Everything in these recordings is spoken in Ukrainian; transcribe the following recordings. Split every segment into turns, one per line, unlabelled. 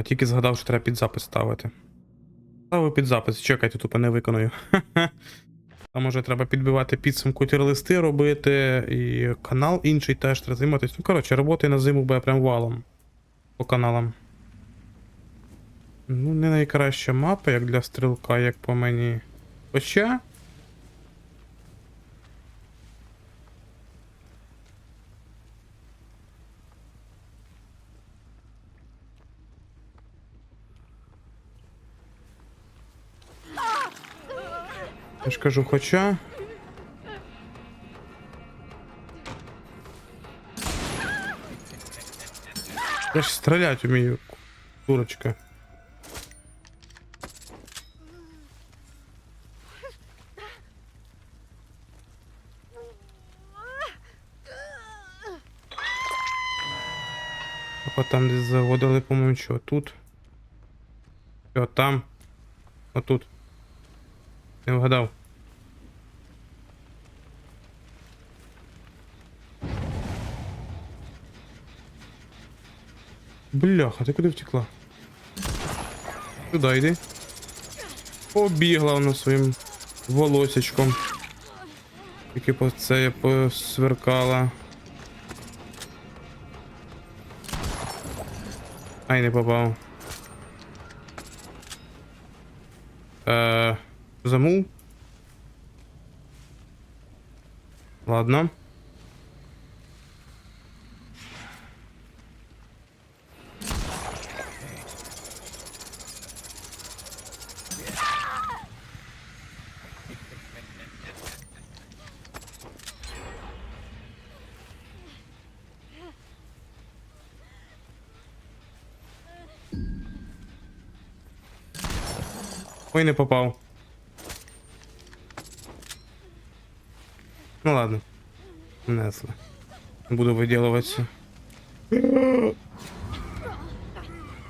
Бляха, тільки згадав, що треба під запис ставити. Ставив під запис, чекайте, тупо не виконую. Там може треба підбивати підсумку тір-листи робити, і канал інший теж треба займатися. Ну, коротше, роботи на зиму буде прям валом по каналам. Ну, не найкраща мапа, як для стрілка, як по мені. Хоча. Я ж кажу, хоча. Я ж стрілять вмію, дурочка. А там десь заводили, по-моєму, що тут. Що там? Отут. Не вгадав. Бляха, ти куди втекла? Сюди йди. Побігла вона своїм волосечком. Тільки по це я посверкала. Ай, не попав. Е, замул. Ладно. Ой, не попав. Ну ладно. Несли. Буду виділуватися.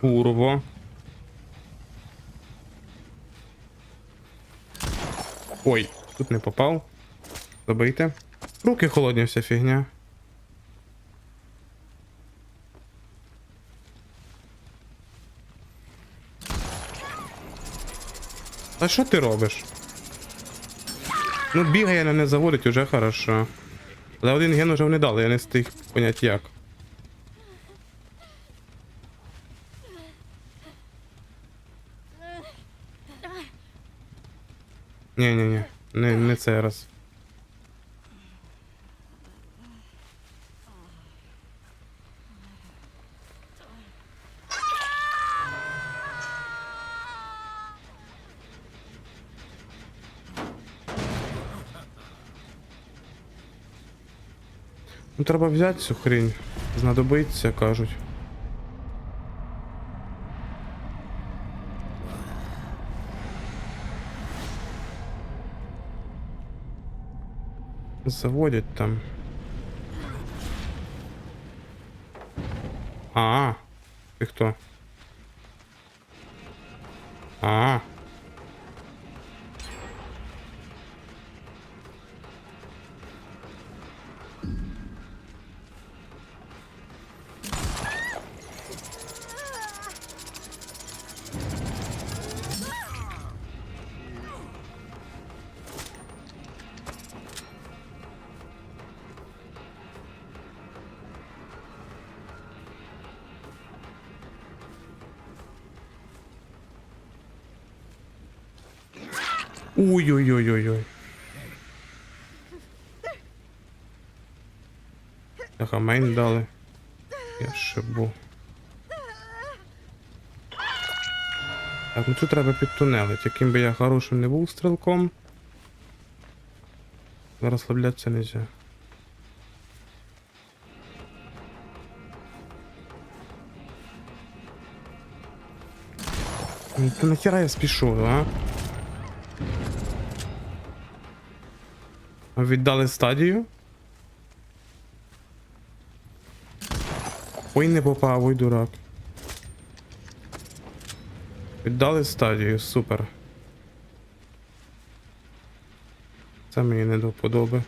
Курво. Ой, тут не попав. Забийте. Руки холодні вся фігня. А що ти робиш? Ну, бігає, але не заводить уже хорошо. Але один ген уже не дали, я не встиг понять як. Ні-ні-ні, не, не це раз. Ну треба взяти цю хрень. Знадобиться, кажуть. Заводять там. А, ти хто? А. Ой-ой-ой-ой-ой. Мейн дали. Я шибу. Так, ну тут треба підтунелити. Яким би я хорошим не був стрілком. Розслаблятися не можна. Та нахера я спішу, а? Віддали стадію. Ой, не попав, ой, дурак. Віддали стадію, супер. Це мені не до вподоби.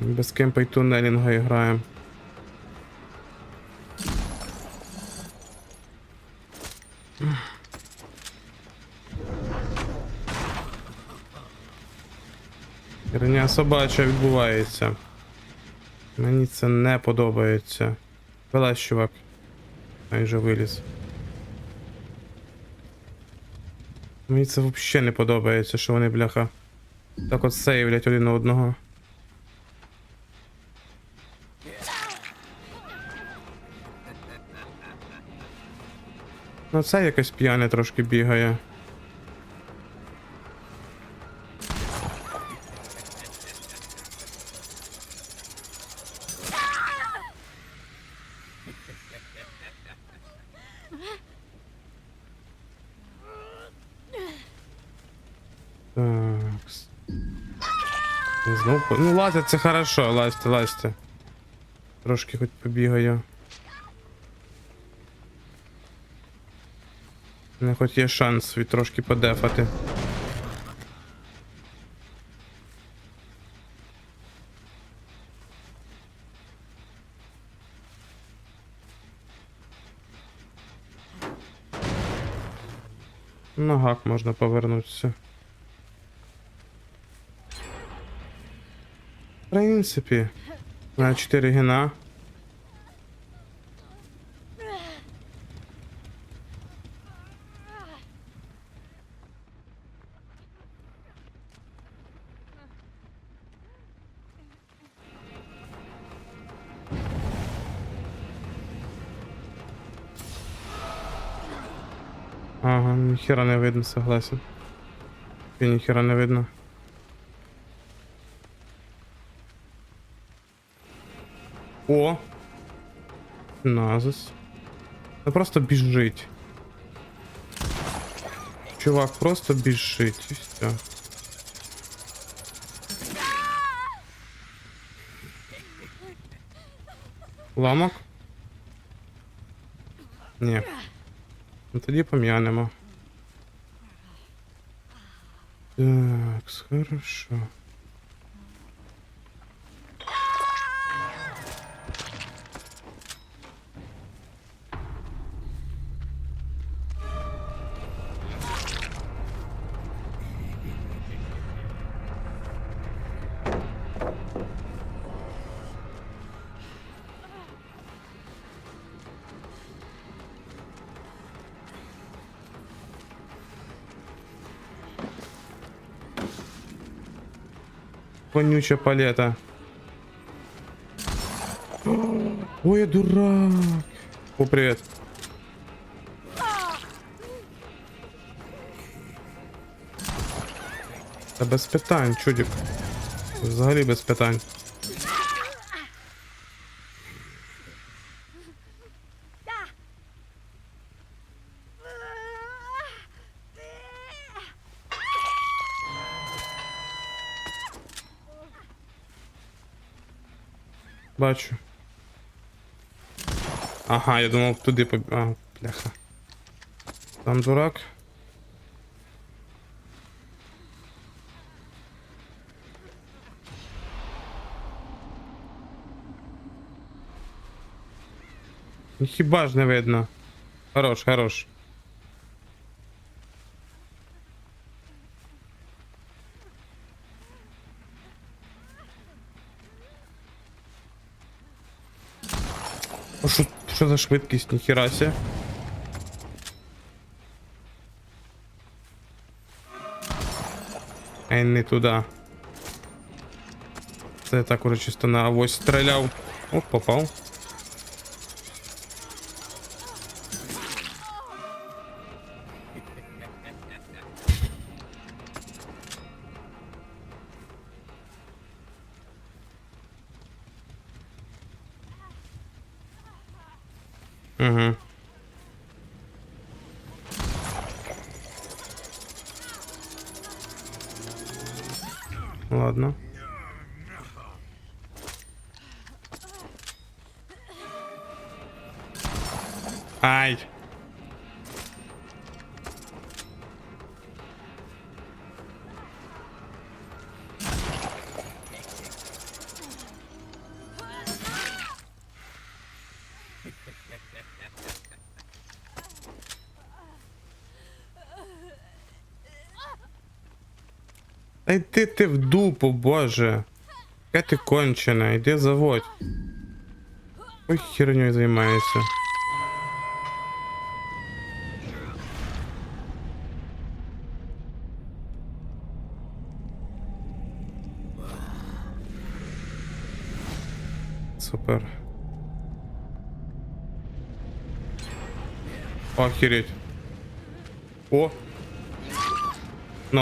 Без кемпа і тунелінга граємо. Собача відбувається. Мені це не подобається. Вилазь, чувак. Він виліз. Мені це взагалі не подобається, що вони, бляха. Так от сейвлять один одного. Ну це якось п'яне трошки бігає. Знов... Ну, лазять це хорошо, лазьте, лазьте. Трошки хоч побігаю. Не хоч є шанс від трошки подефати. На гак можна повернутися. Принципі, на 4 гена. Ага, ніхера не видно, согласен. Ніхера не видно. О! Назис. Ну просто біжить. Чувак, просто біжить і все. Ламок? Ні. Ну тоді пом'янемо. Так, хорошо. Вонючая палета. Ой, я дурак. О, привет. Та без питань, чудик. Взагалі без питань. Бачу. Ага, я думав туди побіг. А, бляха. Там дурак. Ну, Хіба ж не видно. Хорош, хорош. що, що за швидкість, ніхіра ся? Ей, не туди. Це я так уже чисто на авось стріляв. О, попав. Угу. Ладно. Ай. Та йди ти в дупу, боже. Яка ти кончена, йди заводь. Ой, херню займається. Супер. Охереть. О! Ну,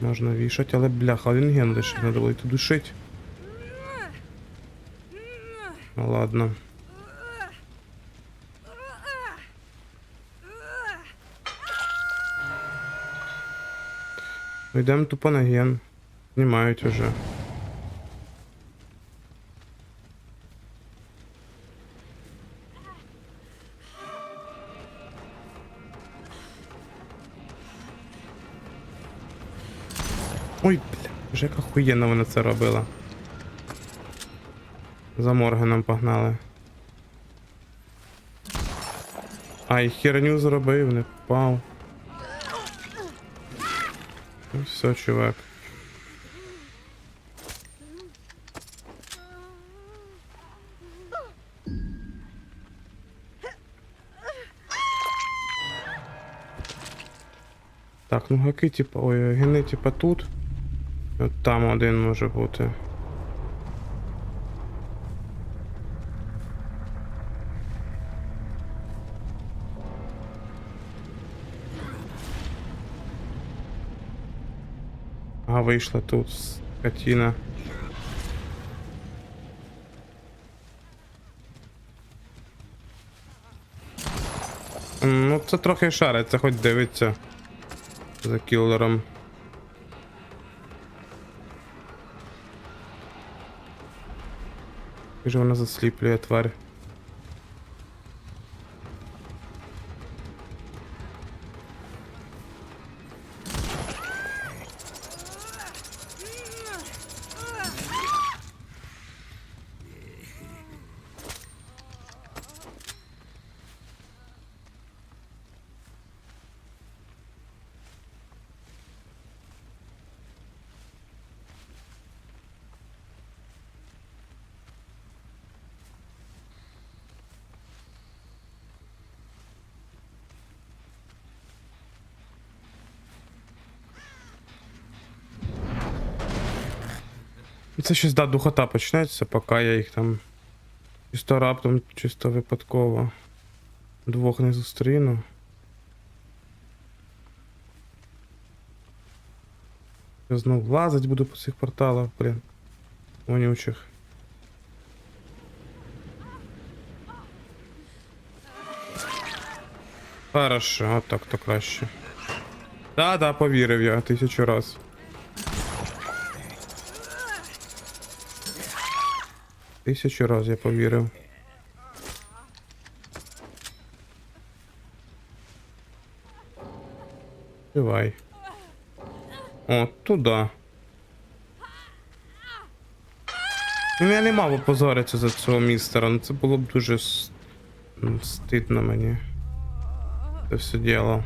можна. Вішати, але бляха, він ген лише треба було йти душити. Ну ладно. Ну, Йдемо тупо на ген. Знімають уже. Ой, бля, вже як охуєнно вона це робила. За Морганом погнали. Ай, херню зробив, не попав. Ну все, чувак. Так, ну гаки, типа, ой, гени, типа тут. Там один може бути. А, вийшла тут скотина. Ну, це трохи шариться, хоч дивиться за кілером. Як же вона засліплює тварь. Це щось да, духота почнеться, поки я їх там чисто раптом, чисто випадково двох не зустріну. Я знов лазить буду по цих порталах, блін. Вонючих. Хорошо, от так то краще. Да, да, повірив я тисячу раз. Тисячу раз я повірив. Давай. О, туди. Ну, я не мав опозоритися за цього містера, ну це було б дуже стидно мені. Це все діло.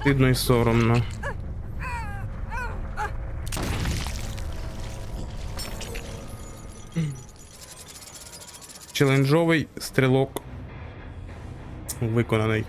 Стидно і соромно. Челенджовий стрілок виконаний.